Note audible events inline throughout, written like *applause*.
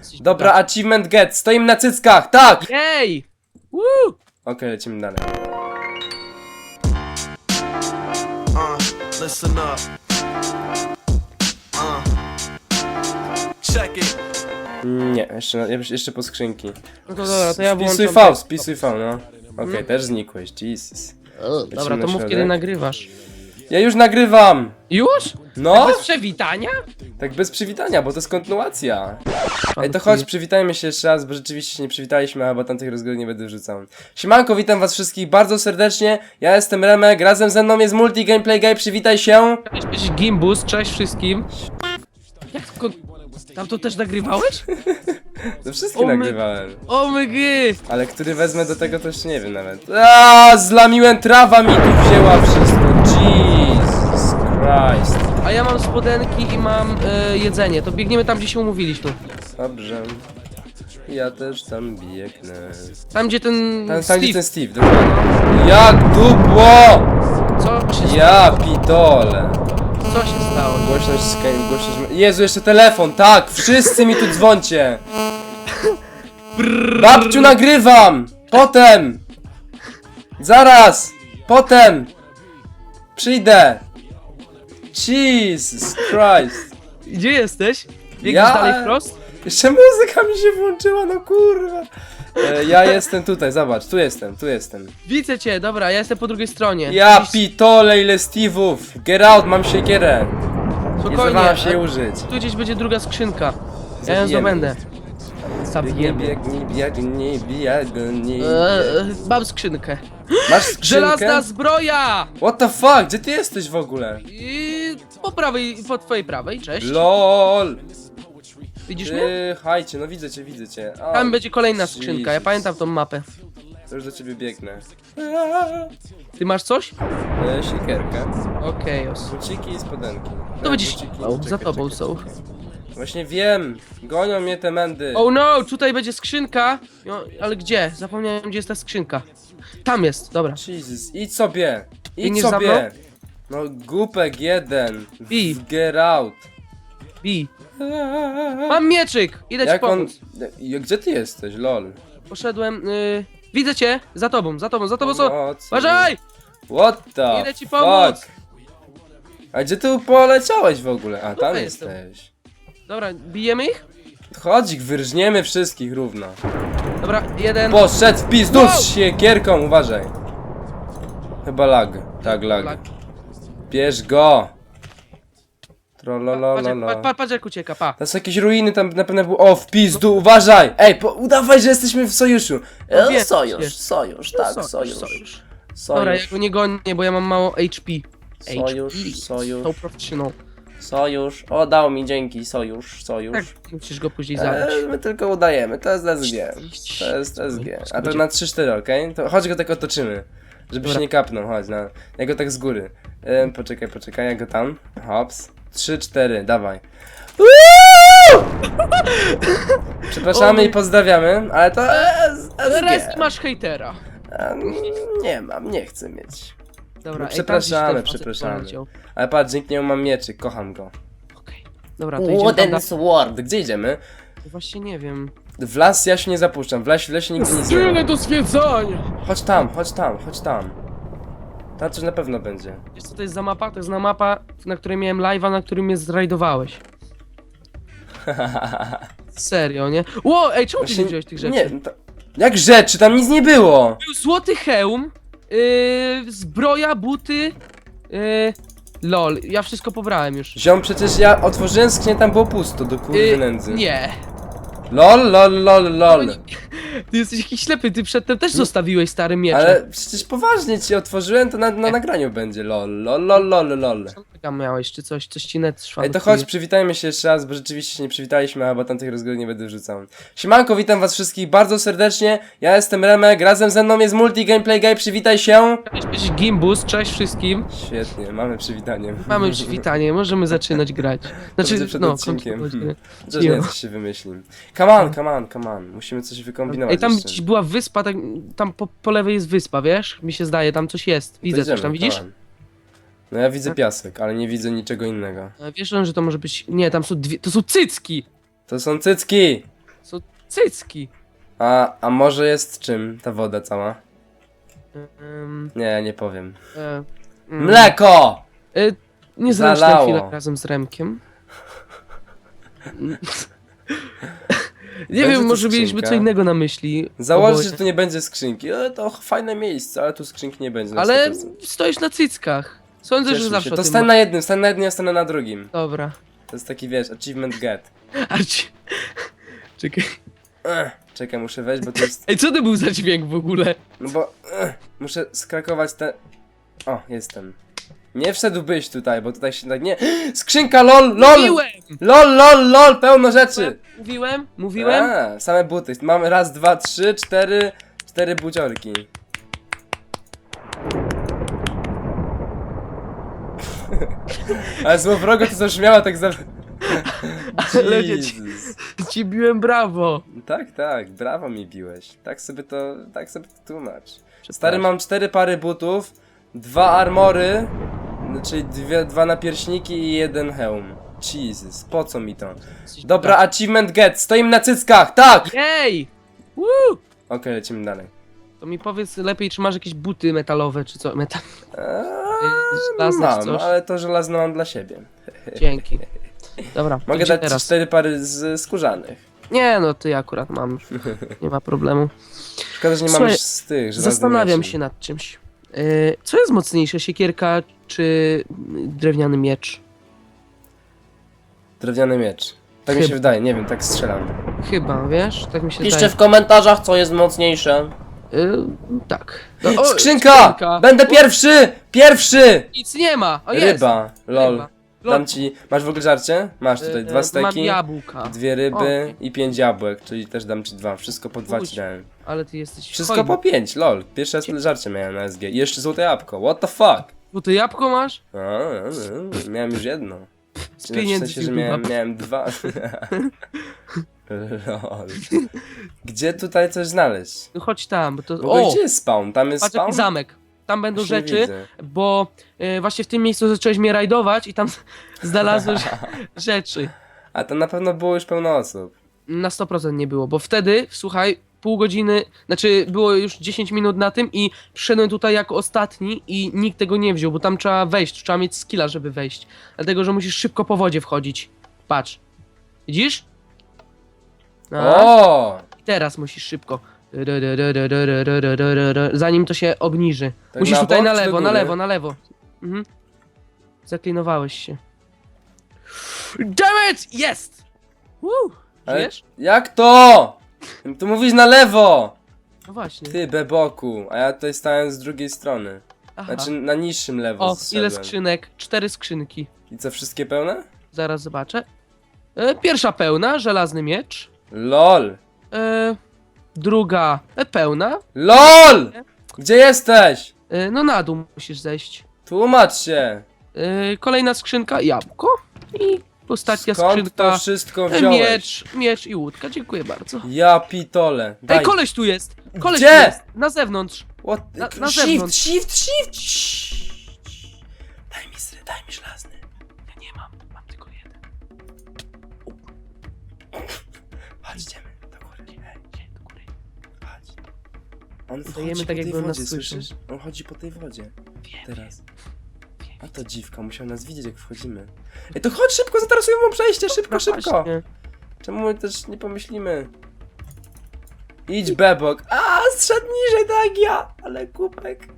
Jesteś Dobra, achievement get, stoimy na cyckach, tak! Ej! Woo! Okej, lecimy dalej. Uh, listen up. Uh, check it. Nie, jeszcze, jeszcze po skrzynki. No to dobra, to ja Spisuj włączam... V, spisuj V, no. Okej, też znikłeś, Jesus. O, Dobra, Lecimy to mów kiedy nagrywasz. Ja już nagrywam! Już? No! Bez przewitania? Tak bez przywitania, bo to jest kontynuacja. Ej, to chodź, przywitajmy się jeszcze raz, bo rzeczywiście się nie przywitaliśmy, albo tamtych rozgrywek nie będę wrzucał. Siemanko, witam was wszystkich bardzo serdecznie. Ja jestem Remek, razem ze mną jest Multi Gameplay Guy, przywitaj się. Cześć, cześć Gimbus, cześć wszystkim. Jak kon- Tam to też nagrywałeś? *laughs* To wszystkie O my- nagrywałem. O my gy! Ale który wezmę do tego, to jeszcze nie wiem nawet. Aaaa, zlamiłem, trawa mi tu wzięła wszystko. Christ. A ja mam spodenki i mam e, jedzenie, to biegniemy tam, gdzie się umówiliśmy. Dobrze. Ja też tam biegnę. Tam, gdzie ten Tam, tam Steve. gdzie ten Steve, dokładnie. Jak dupło! Co się, Ja pitole. co się stało? Głośność Skype, głośność... Jezu, jeszcze telefon, tak! Wszyscy mi tu dzwoncie! Babciu, nagrywam! Potem! Zaraz! Potem! Przyjdę! Jesus Christ! Gdzie jesteś? Biegniesz Ja- dalej wprost? Jeszcze muzyka mi się włączyła, no kurwa! E, ja jestem tutaj, zobacz, tu jestem, tu jestem. Widzę cię, dobra, ja jestem po drugiej stronie. Ja Gdzieś- pitole, ile Steve'ów! Get out, mam siekierę! Nie Spokojnie, się jej użyć. Tu gdzieś będzie druga skrzynka. Ja ją Zabijemy. zdobędę. Biegnij, Zabijemy. biegnij, biegnij, biegnij. Eee, mam skrzynkę. Masz *laughs* skrzynkę? Żelazna zbroja! What the fuck? Gdzie ty jesteś w ogóle? I po prawej, po twojej prawej, cześć. LOL! Widzisz mnie? Ty, hajcie, no widzę cię, widzę cię. O, Tam będzie kolejna skrzynka, ja Jesus. pamiętam tą mapę. To już do ciebie biegnę. Ty masz coś? E, siekierkę. Okej, os. Buciki i spodenki. To E, będziesz buciki. o, za tobą czekaj, są. czekaj. Właśnie wiem. Gonią mnie te mędy. Oh no, tutaj będzie skrzynka. No, ale gdzie? Zapomniałem, gdzie jest ta skrzynka. Tam jest, dobra. Jesus, idź sobie. Idź Biegniesz za sobie. No, głupek jeden. Bij. W Get out. Bi. Mam mieczyk! Idę ci Jak on... pomóc. Ja- Gdzie ty jesteś, lol? Poszedłem, y... Widzę cię! Za tobą, za tobą, za tobą są... Pomocy. Uważaj! What the Idę ci pomóc. fuck? A gdzie ty poleciałeś w ogóle? A tam Tutaj jestem. jesteś. Dobra, bijemy ich? Chodź, wyrżniemy wszystkich równo. Dobra, jeden. Poszedł w pizdu Wow. z siekierką, uważaj. Chyba lag. Tak, lag. Lag. Bierz go. Patrz, jak- Trololololo. patrz, patrz, patrz jak ucieka, pa. To są jakieś ruiny, tam na pewno było. O, w pizdu, uważaj! Ej, po, udawaj, że jesteśmy w sojuszu. E, wiem, sojusz, wiesz. sojusz, tak, sojusz. Sojusz. Dobra, ja go nie gonię, bo ja mam mało HP. Sojusz, HP. sojusz. To professional. Sojusz. O, dał mi dzięki, sojusz, sojusz. Tak, musisz go później zabrać. Eee, my tylko udajemy, to jest SG. To jest SG. A to na 3-4, okej? To chodź go tak otoczymy. Żeby Dobra. się nie kapnął, chodź, na. Ja go tak z góry. Eee, poczekaj, poczekaj, ja go tam. Hops. 3-4, dawaj. Uuu! Przepraszamy *laughs* i pozdrawiamy, ale to jest Teraz SG. masz hejtera. Nie mam, nie chcę mieć. Dobra, No, ej, tam przepraszamy, gdzieś ten facet przepraszamy. poleciał. Ale patrz, dzięki niemu mam mieczyk, kocham go. Okej. Dobra, to idziemy tam Wooden. Sword. Gdzie idziemy? Właśnie nie wiem. W las ja się nie zapuszczam, w lesie, w lesie nigdy nic nie ma. do zwiedzania! Chodź tam, chodź tam, chodź tam. Tam coś na pewno będzie. Wiesz co to jest za mapa? To jest na mapa, na której miałem live'a, na którym mnie zrajdowałeś. *laughs* Serio, nie? Ło, ej, czemu ty nie wziąłeś tych rzeczy? Nie, no to... Jak rzeczy? Tam nic nie było! Był złoty hełm, yy, zbroja, buty, yy, lol, ja wszystko pobrałem już. Ziom, przecież ja otworzyłem skrzynię, tam było pusto, do kurwy Yy, nędzy. nie. Lol, lol, lol, lol. Ty jesteś jakiś ślepy, ty przedtem też zostawiłeś stary miecz. Ale przecież poważnie ci otworzyłem, to na, na nagraniu będzie. Lol, lol, lol, lol, lol. Tam miałeś, czy coś, coś ci net szwankuje. Ej, to chodź, przywitajmy się jeszcze raz, bo rzeczywiście się nie przywitaliśmy, albo tamtych rozgrywek nie będę wrzucał. Siemanko, witam was wszystkich bardzo serdecznie. Ja jestem Remek, razem ze mną jest Multi Gameplay Guy, przywitaj się. Cześć, cześć Gimbus, cześć wszystkim. Świetnie, mamy przywitanie. Mamy przywitanie, możemy zaczynać grać. Znaczy, przed no, odcinkiem. nie? Chociaż nie, coś się wymyśli. Come on, come on, come on. Musimy coś wykombinować Ej, tam gdzieś była wyspa, tak, tam po, po lewej jest wyspa, wiesz? Mi się zdaje, tam coś jest. To Widzę coś idziemy, tam, widzisz? No ja widzę piasek, ale nie widzę niczego innego. E, Wiesz, że to może być... Nie, tam są dwie... To są cycki! To są cycki! Są cycki. A, a może jest czym ta woda cała? Ym, Nie, nie powiem. e, mm, Mleko! E, nie znam się na Zalało. chwilę razem z Remkiem. *laughs* nie Będzie wiem, tu może mieliśmy co skrzynka. innego na myśli. Założę, że tu nie będzie skrzynki. E, to fajne miejsce, ale tu skrzynki nie będzie. Na Ale 100%. stoisz na cyckach. Sądzę, że się. zawsze o To tym stań na jednym, stań na jednym, ja stanę na drugim. Dobra. To jest taki, wiesz, achievement get. *laughs* Arci... Czekaj. Ech, czekaj, muszę wejść, bo to jest... Ej, co to był za dźwięk w ogóle? No bo... Ech, muszę skrakować te... O, jestem. Nie wszedłbyś tutaj, bo tutaj się tak nie... *gasps* Skrzynka, lol, lol! Mówiłem! Lol, lol, lol, pełno rzeczy! Mówiłem? Mówiłem? A, same buty. Mamy raz, dwa, trzy, cztery, cztery buciorki. *laughs* Ale złowrogo to zabrzmiało tak za... *laughs* Ale nie- Jesus. Ci biłem brawo. Tak, tak, brawo mi biłeś. Tak sobie to, tak sobie to tłumacz. Stary, mam cztery pary butów, dwa armory, czyli dwie, dwa napierśniki i jeden hełm. Jesus, po co mi to? Dobra, achievement get, stoimy na cyckach, tak! Jej! Woo! Okej, lecimy dalej. To mi powiedz lepiej, czy masz jakieś buty metalowe, czy co? Metal... Eee, żelazne czy mam, coś? ale to żelazne mam dla siebie. Dzięki. Dobra, to Mogę gdzie dać teraz? cztery pary z skórzanych. Nie, no ty akurat mam. *laughs* Nie ma problemu. Szkoda, że nie mam Słuchaj, już z tych żelaznych Zastanawiam się nad czymś. Yy, co jest mocniejsze, siekierka czy drewniany miecz? Drewniany miecz. Tak mi Chyba. się wydaje, nie wiem, tak strzelam. Chyba, wiesz? Tak mi się Piszcie w komentarzach, co jest mocniejsze. Yy, tak. No, o, Skrzynka! skrzynka! Będę pierwszy! Pierwszy! Nic nie ma! O, jest! Ryba, lol. Ryba. Dam ci. Masz w ogóle żarcie? Masz tutaj Yy, dwa Mam steki, jabłka, dwie ryby i pięć jabłek, czyli też dam ci dwa. Wszystko po dwa Pójdź. ci dałem. ale ty jesteś Wszystko hojny. po pięć, lol. Pierwszy raz tyle żarcie miałem na SG. I jeszcze złote jabłko. What the fuck? Bo ty jabłko masz? A, a, a, miałem już jedno. Z Znaczy, pieniędzy w sensie, ci że miałem, miałem dwa. *laughs* lol. Gdzie tutaj coś znaleźć? No chodź tam, bo to... W ogóle O! gdzie jest spawn? Tam jest Patrz spawn? jaki zamek. Tam będą Już nie rzeczy, widzę. bo y, właśnie w tym miejscu zacząłeś mnie rajdować i tam *laughs* znalazłeś rzeczy. A tam na pewno było już pełno osób. Na 100% nie było, bo wtedy, słuchaj, pół godziny, znaczy było już 10 minut na tym i przyszedłem tutaj jako ostatni i nikt tego nie wziął, bo tam trzeba wejść, trzeba mieć skilla, żeby wejść. Dlatego, że musisz szybko po wodzie wchodzić. Patrz. Widzisz? No. O! I teraz musisz szybko. Zanim to się obniży. Tak musisz na tutaj bok na czy do lewo, na góry? lewo, na lewo. Mhm. Zaklinowałeś się. Damn it! Jest! Woo! Ale Żyjesz? jak to? *laughs* Tu mówisz na lewo! No właśnie. Ty, beboku, a ja tutaj stałem z drugiej strony. Aha. Znaczy na niższym lewo O, zszedłem. ile skrzynek? Cztery skrzynki. I co, wszystkie pełne? Zaraz zobaczę. E, pierwsza pełna, żelazny miecz. LOL! E, druga e, pełna. LOL! Gdzie jesteś? E, no na dół musisz zejść. Tłumacz się! E, kolejna skrzynka, jabłko. I ostatnia Skąd skrzynka. to wszystko wziąłeś? miecz, miecz i łódka. Dziękuję bardzo. Ja pitole. Daj. Ej, koleś tu jest! Koleś Gdzie? tu jest! Na zewnątrz. What? na- na shift, zewnątrz. shift, shift! Daj mi sry, daj mi żelazny. Ja nie mam, mam tylko jeden. Chodźcie do góry. Ej, Gdzie? Do góry. chodź. On Udajemy wchodzi tak, po tej jakby on nas wodzie, słyszał. słyszysz? On chodzi po tej wodzie. Wiem, Teraz. A to dziwka, musiał nas widzieć jak wchodzimy. Ej, to chodź szybko, zatarasuję mu przejście, szybko, No szybko! właśnie. Czemu my też nie pomyślimy? Idź bebok. A, zszedł niżej tak ja, ale kupek.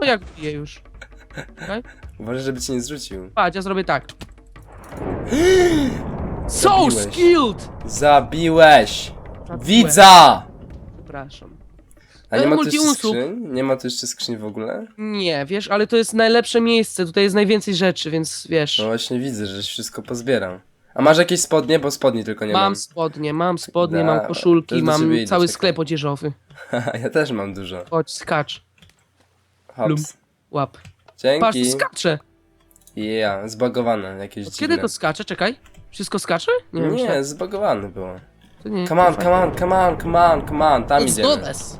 No jak bije już. Uważaj, żeby cię nie zrzucił. Patrz, ja zrobię tak. *gasps* So Zabiłeś. skilled! Zabiłeś! Widza! Przepraszam. A nie Ale ma tu jeszcze multi-usług. skrzyń? Nie ma tu jeszcze skrzyń w ogóle? Nie, wiesz, ale to jest najlepsze miejsce, tutaj jest najwięcej rzeczy, więc wiesz. No właśnie widzę, żeś wszystko pozbierał. A masz jakieś spodnie? Bo spodni tylko nie mam, mam. spodnie, mam spodnie, Da, mam koszulki, do mam ciebie cały czekaj. sklep odzieżowy. *laughs* ja też mam dużo. Chodź, skacz, Hops. łap. Patrz, Dzięki. skacze. Yeah, zbagowane jakieś Od dziwne. kiedy to skacze? Czekaj. Wszystko skacze? Nie, Nie, myślę- zbagowane było. to nie. Come on, come on, come on, come on, come on, tam Let's idziemy. do this.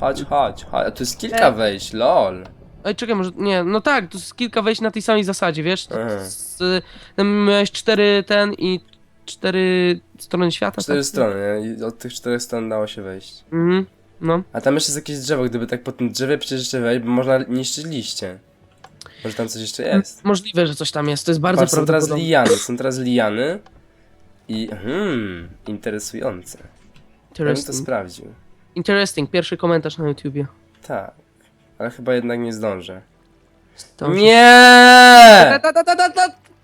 Chodź, chodź, chodź. A tu jest kilka E. wejść, lol. Ej, czekaj, może, nie, no tak, to jest kilka wejść na tej samej zasadzie, wiesz? Aha. z, tam miałeś cztery ten i cztery strony świata. Cztery tak? strony, nie? I od tych czterech stron dało się wejść. Mhm, no. A tam jeszcze jest jakieś drzewo, gdyby tak po tym drzewie przecież jeszcze wejść, bo można niszczyć liście. Może tam coś jeszcze jest. Możliwe, że coś tam jest, to jest bardzo Patrz, są teraz prawdopodobne. liany, są teraz liany. I hmm, interesujące. Ja bym to Interesting. sprawdził. Interesting, pierwszy komentarz na YouTubie. Tak. Ale chyba jednak nie zdążę. Się- Nie!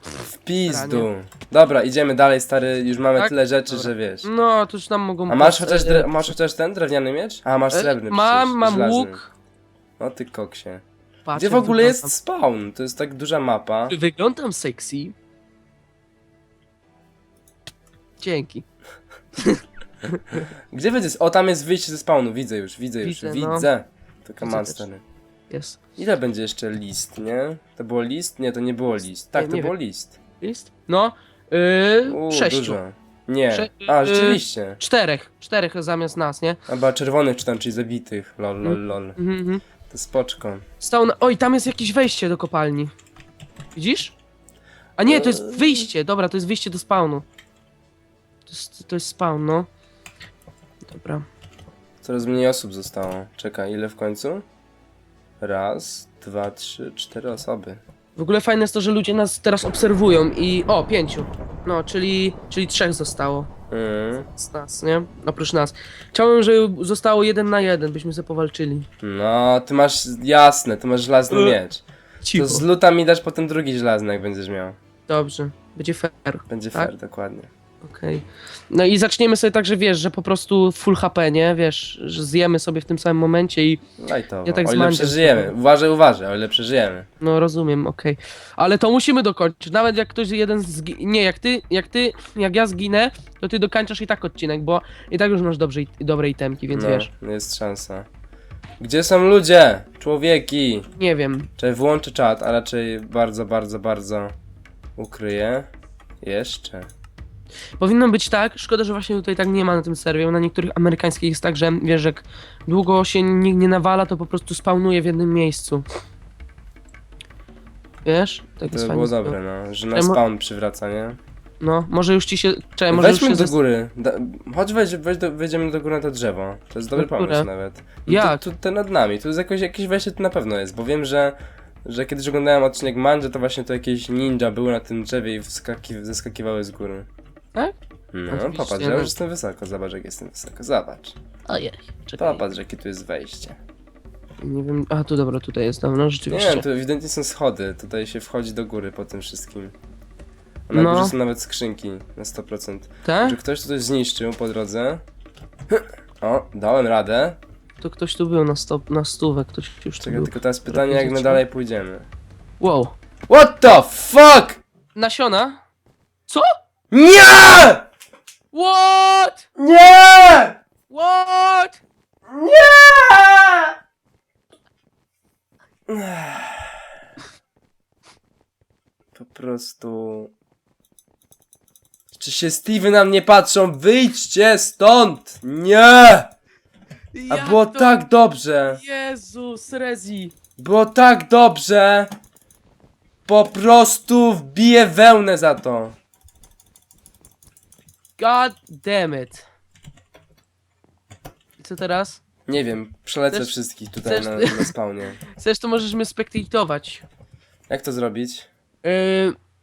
W pizdu. Dobra, idziemy dalej, stary. Już mamy Tak? tyle rzeczy, Dobra. że wiesz. No, to już nam mogą... A masz e, chociaż, e, dre- masz chociaż ten drewniany miecz? A, masz e, srebrny Mam, przecież, mam żelazny. łuk. No ty koksie. Patrz, Gdzie w ogóle jest spawn? To jest tak duża mapa. Czy wyglądam sexy? Dzięki. *laughs* *laughs* Gdzie będzie? O, tam jest wyjście ze spawnu, widzę już, widzę już, Widzę, no. widzę. To command też. stary. Jest. Ile będzie jeszcze list, nie? To było list? Nie, to nie było list. Tak, Nie, to nie było list. Jest? No, yy, Uuu, sześciu. dużo. Nie. Sze- A, y- rzeczywiście. Czterech. Czterech zamiast nas, nie? Albo czerwonych czytam, czyli zabitych. Lol, lol, lol. Mhm, mhm. To spoczko. Stał na... Oj, tam jest jakieś wejście do kopalni. Widzisz? A nie, to jest wyjście. Dobra, to jest wyjście do spawnu. To jest, to jest spawn, no. Dobra. Coraz mniej osób zostało. Czekaj, ile w końcu? Raz, dwa, trzy, cztery osoby. W ogóle fajne jest to, że ludzie nas teraz obserwują i... O, pięciu. No, czyli, czyli trzech zostało Mm. z nas, nie? Oprócz nas. Chciałbym, żeby zostało jeden na jeden, byśmy sobie powalczyli. No, ty masz jasne, ty masz żelazny Y. miecz. To z luta mi dasz potem drugi żelazny, jak będziesz miał. Dobrze. Będzie fair. Będzie Tak? fair, dokładnie. Okej. No i zaczniemy sobie tak, że wiesz, że po prostu full HP, nie? Wiesz, że zjemy sobie w tym samym momencie i Lajtowo. Ja tak o ile przeżyjemy. Uważaj, uważaj, o ile przeżyjemy. no rozumiem, okej. Ale to musimy dokończyć. Nawet jak ktoś jeden zgi... Nie, jak ty, jak ty, jak ja zginę, to ty dokończasz i tak odcinek, bo i tak już masz dobrze, dobre itemki, więc no, wiesz. jest szansa. Gdzie są ludzie? Człowieki. Nie wiem. Czyli włączę czat, a raczej bardzo, bardzo, bardzo ukryję. Jeszcze. Powinno być tak, szkoda, że właśnie tutaj tak nie ma na tym serwie, bo na niektórych amerykańskich jest tak, że wiesz, jak długo się nikt nie nawala, to po prostu spawnuje w jednym miejscu. Wiesz? Tak To jest by fajnie było dobre, no. Że na mo- spawn przywraca, nie? No, może już ci się. Czekaj, może Weźmy już się do zas- góry. Da, chodź, weź, weź do, wejdziemy do góry na to drzewo. To jest dobry pomysł nawet. No Jak? Tu, tu, to nad nami. Tu jest jakoś, jakieś wejście tu na pewno jest, bo wiem, że, że kiedyś oglądałem odcinek Mandzia, to właśnie to jakieś ninja były na tym drzewie i wskaki, zeskakiwały z góry. Tak? No, Oczywiście, popatrz, ja no. już jestem wysoko, zobacz jak jestem wysoko, zobacz. Ojej. Czekaj. Popatrz jakie tu jest wejście. Nie wiem. A tu dobra, tutaj jest, no, no Nie rzeczywiście. wiem, tu ewidentnie są schody, tutaj się wchodzi do góry po tym wszystkim. A na No. górze są nawet skrzynki na 100%. Tak? Czy ktoś tu coś zniszczył po drodze? *clears throat* O, dałem radę. To ktoś tu był na, stop, na stówę, ktoś już tu Czekaj, był. tylko teraz pytanie, jak my dalej pójdziemy. Wow. What the fuck? Nasiona? Co? Nie! What? Nie! What? Nie! Po prostu... Czy się Steve na mnie patrzą? Wyjdźcie stąd! Nie! A Jak było to- tak dobrze! Jezus, Rezi. Było tak dobrze! Po prostu wbiję wełnę za to. God damn it. I co teraz? Nie wiem, przelecę Chcesz- wszystkich tutaj chcesz- na, na spawnie. *laughs* Chcesz, to możesz mnie spektatować. Jak to zrobić? Yy,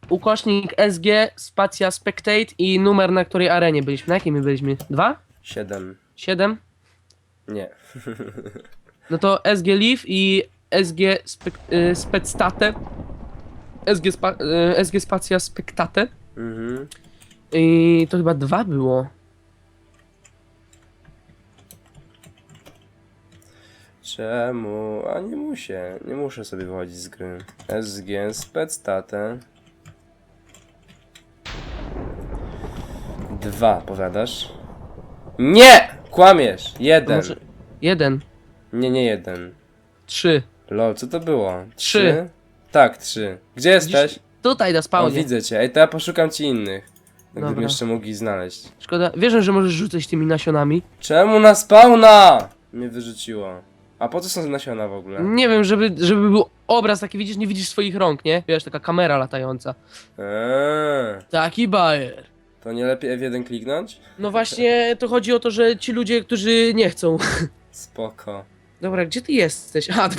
ukośnik SG, spacja spectate i numer, na której arenie byliśmy. Na jakiej my byliśmy? Dwa? 7. Siedem? Nie. No to SG Leaf i SG spek, y, Spectate. SG, spa, y, SG Spacja Spectate. Mhm. I to chyba dwa było. Czemu? A nie muszę. Nie muszę sobie wychodzić z gry. SG, specstatę. Dwa, powiadasz? Nie! Kłamiesz! To Jeden. Może... Jeden, Nie, nie jeden. trzy. Lol, co to było? Trzy. Tak, trzy. Gdzie jesteś? Tutaj na O, spawnie. widzę cię. Ej, to ja poszukam ci innych. Gdybym Dobra. jeszcze mógł ich znaleźć. Szkoda, wierzę, że możesz rzucać tymi nasionami. Czemu na spawna? Mnie wyrzuciło. A po co są nasiona w ogóle? Nie wiem, żeby, żeby był obraz taki, widzisz, nie widzisz swoich rąk, nie? Wiesz, taka kamera latająca. Eee. Taki bajer. To nie lepiej F1 kliknąć? No właśnie, to chodzi o to, że ci ludzie, którzy nie chcą. Spoko. Dobra, gdzie ty jesteś? A, ty...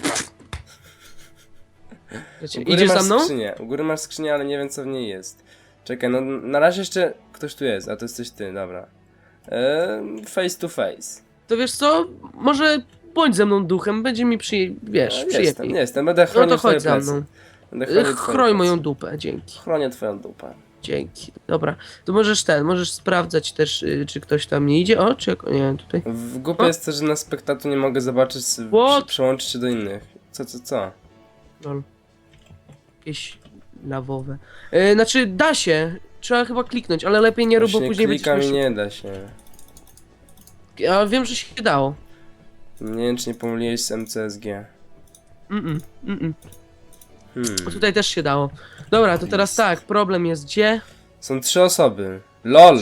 U Wiecie, góry Idziesz masz za mną? Skrzynię. U góry masz skrzynię, ale nie wiem co w niej jest. Czekaj, no na razie jeszcze ktoś tu jest, a to jesteś ty, dobra. Eee, face to face. To wiesz co? Może bądź ze mną duchem, będzie mi przy... wiesz, Ja jestem, przyjemniej. jestem, będę No chronił to twoje chodź za plecy. mną. Będę Ech, chronił twoje Chroń plecy. moją dupę, dzięki. Chronię twoją dupę. Dzięki. Dobra. To możesz ten, możesz sprawdzać też, y, czy ktoś tam nie idzie. O, czy jak... nie, tutaj. W głupie O. jest to, że na spektatu nie mogę zobaczyć, s- What? przy- przełączyć się do innych. Co, co, co? Lol. Jakieś lawowe. E, znaczy, da się. Trzeba chyba kliknąć, ale lepiej nie rób, bo Właśnie później klikam i będziesz... nie da się. Ja wiem, że się dało. Nie wiem, czy nie pomyliłeś z MCSG. Mm-mm, mm-mm. Hmm. Tutaj też się dało. Dobra, to teraz tak, problem jest gdzie? Są trzy osoby. LOL!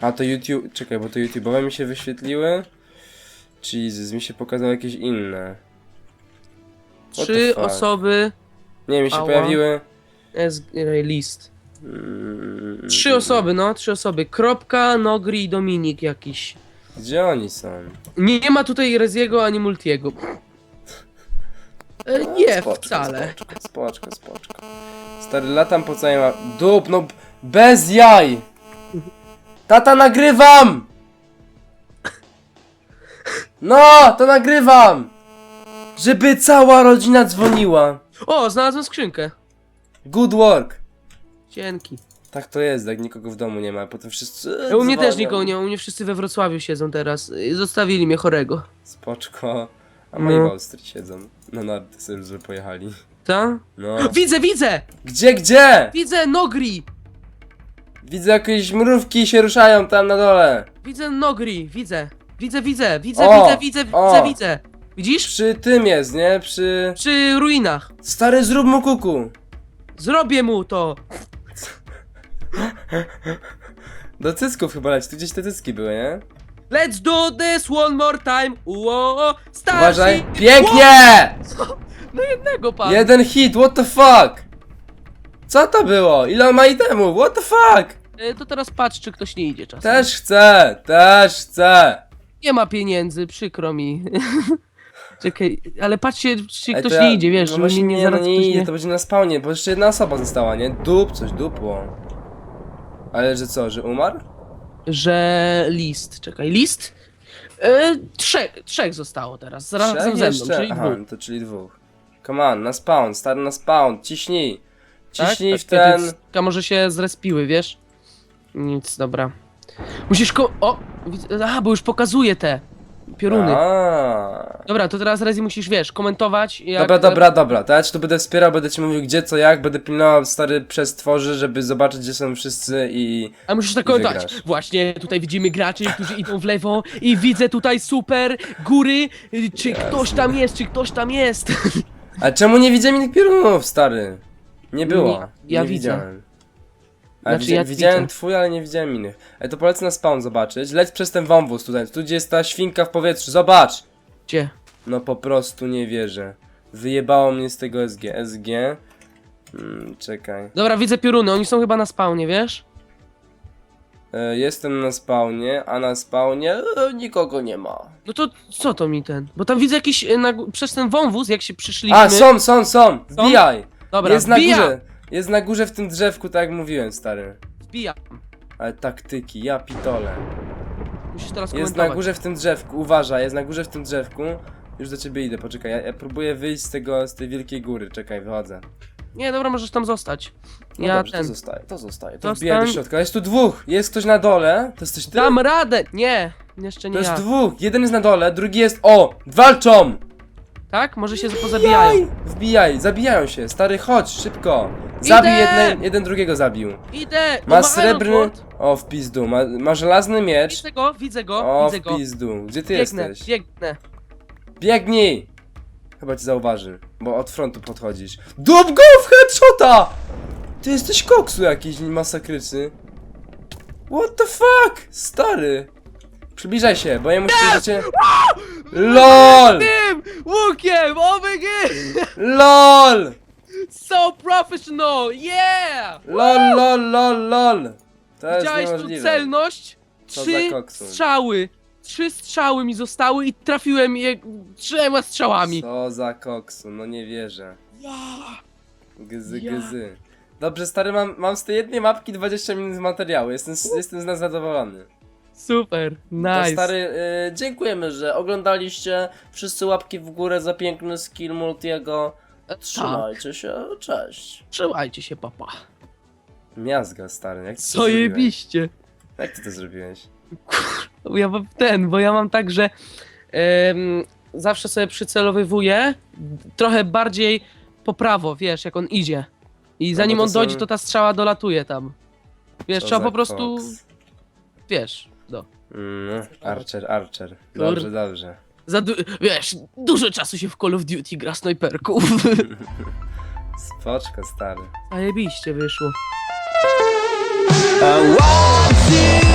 A to YouTube. Czekaj, bo to YouTube'owe mi się wyświetliły. Jesus, mi się pokazały jakieś inne. The Trzy fuck? osoby Nie, mi się Ała. pojawiły. S list. Mm, Trzy osoby, no, trzy osoby. Kropka, Nogri i Dominik jakiś. Gdzie oni są? Nie, nie ma tutaj Reziego ani Multiego. E, nie, Spoczko, wcale. Spoczko, spoczko, spoczko. Stary, latam po całej ma... Dup, no bez jaj! Tata, nagrywam! No, to nagrywam! Żeby cała rodzina dzwoniła. O, znalazłem skrzynkę. Good work. Dzięki. Tak to jest, jak nikogo w domu nie ma, potem wszyscy... E, U mnie też dzwonią. nikogo nie ma, u mnie wszyscy we Wrocławiu siedzą teraz. E, Zostawili mnie chorego. Spoczko. A moi No. w Austrii siedzą. Na narty sobie, że pojechali. Ta? No. Widzę, widzę! Gdzie, gdzie? Widzę Nogri! Widzę jakieś mrówki się ruszają tam na dole. Widzę Nogri, widzę. Widzę, widzę, widzę, O, widzę, widzę, o. widzę, widzę. Widzisz? Przy tym jest, nie? Przy... Przy ruinach. Stary, zrób mu kuku. Zrobię mu to. Do cycków chyba leci, tu gdzieś te cycki były, nie? Let's do this one more time. Uo, starsi. Uważaj. Pięknie! No jednego pan. Jeden hit, what the fuck? Co to było? Ile on ma itemów? What the fuck? E, To teraz patrz, czy ktoś nie idzie czasem. Też chcę, też chcę. Nie ma pieniędzy, przykro mi. *laughs* Czekaj, ale patrzcie, czy Ej, ktoś to ja- nie idzie, wiesz, no żeby właśnie nie, nie nie, no zaraz nie ktoś idzie, nie... to będzie na spawnie, bo jeszcze jedna osoba została, nie? Dup, coś dupło. Ale że co, że umarł? Że list, czekaj, list? E, trzech, trzech zostało teraz, razem Trzech ze mną, czyli Aha, dwóch. no to czyli dwóch. Come on, na spawn, stary na spawn, ciśnij. Tak? Ciśnij w Tak, ten... Tylko może się zrespiły, wiesz? Nic, dobra. Musisz ko... O! widzę- Aha, bo już pokazuje te pioruny. A. Dobra, to teraz Rezi musisz, wiesz, komentować jak... Dobra, dobra, dobra, to ja ci tu będę wspierał, będę ci mówił gdzie, co, jak, będę pilnował stary przestworzy, żeby zobaczyć gdzie są wszyscy i... A musisz tak komentować. wygrasz. Właśnie tutaj widzimy graczy, którzy idą w lewo i widzę tutaj super góry. y, Czy ktoś tam jest, czy ktoś tam jest? A czemu nie widziałem innych piorunów, stary? Nie było, Nie, ja widzę. widziałem. Znaczy, widzi- ja widziałem widzę. twój, ale nie widziałem innych. Ale to polecę na spawn zobaczyć, leć przez ten wąwóz tutaj, tu gdzie jest ta świnka w powietrzu, zobacz! Gdzie? No po prostu nie wierzę. Wyjebało mnie z tego SG. SG. Hmm, czekaj. Dobra, widzę pioruny, oni są chyba na spawnie, wiesz? E, jestem na spawnie, a na spawnie e, nikogo nie ma. No to co to mi ten? Bo tam widzę jakiś, y, na, gó- przez ten wąwóz, jak się przyszliśmy... A, są, są, są! Wbijaj! Dobra, jest na wbijam, górze. Jest na górze w tym drzewku, tak jak mówiłem, stary. wbijam. Ale taktyki, ja pitole. Musisz teraz Jest komentować. na górze w tym drzewku, uważaj, jest na górze w tym drzewku. Już do ciebie idę, poczekaj, ja, ja próbuję wyjść z tego, z tej wielkiej góry, czekaj, wychodzę. Nie, dobra, możesz tam zostać. No ja dobrze, ten... to zostaje, to zostaje, to Zostań. wbijaj do środka. Jest tu dwóch, jest ktoś na dole, to jesteś ty? Dam radę! Nie! Jeszcze To nie jest ja. dwóch, jeden jest na dole, drugi jest, o, walczą! Tak? Może się pozabijają. Wbijaj, zabijają się, stary, chodź, szybko. Zabij Idę! jeden, jeden drugiego zabił. Idę! Ma Ma srebrny, Iron Sword. o, w pizdu, ma, ma żelazny miecz. Widzę go, widzę go, O, widzę w go. pizdu, gdzie ty Biegnę, jesteś? biegnę. Biegnij! Chyba cię zauważy, bo od frontu podchodzisz. Dup go w headshota! Ty jesteś koksu jakiś masakryczny. What the fuck? Stary! Przybliżaj się, bo ja muszę że cię... LOL! Tym! Łukiem! OMG! LOL! So professional! Yeah! LOL, LOL, LOL, LOL! To jest Widziałeś niemożliwe. celność? Co Trzy za koksun. strzały. Trzy strzały mi zostały i trafiłem je trzema strzałami. Co za koksu, no nie wierzę. Ja. Gzy, Ja. gzy. Dobrze, stary, mam, mam z tej jednej mapki 20 minut materiału, jestem, jestem z nas zadowolony. Super, To nice. stary, y, dziękujemy, że oglądaliście. Wszyscy łapki w górę za piękny skill Multiego. Tak. Trzymajcie się, cześć. Trzymajcie się, papa. Miazga, stary, jak ty to zrobiłeś? Zajebiście. Jak ty to zrobiłeś? Ja mam ten, bo ja mam tak, że zawsze sobie przycelowywuję trochę bardziej po prawo, wiesz, jak on idzie. I No zanim to on dojdzie, to ta strzała dolatuje tam. Wiesz, Co trzeba po prostu, koks. wiesz, no. Mm, Archer, Archer. Dobrze, dobrze. Za du- wiesz, dużo czasu się w Call of Duty gra snajperków. *laughs* Spoczko, stary. Zajebiście wyszło. I walked in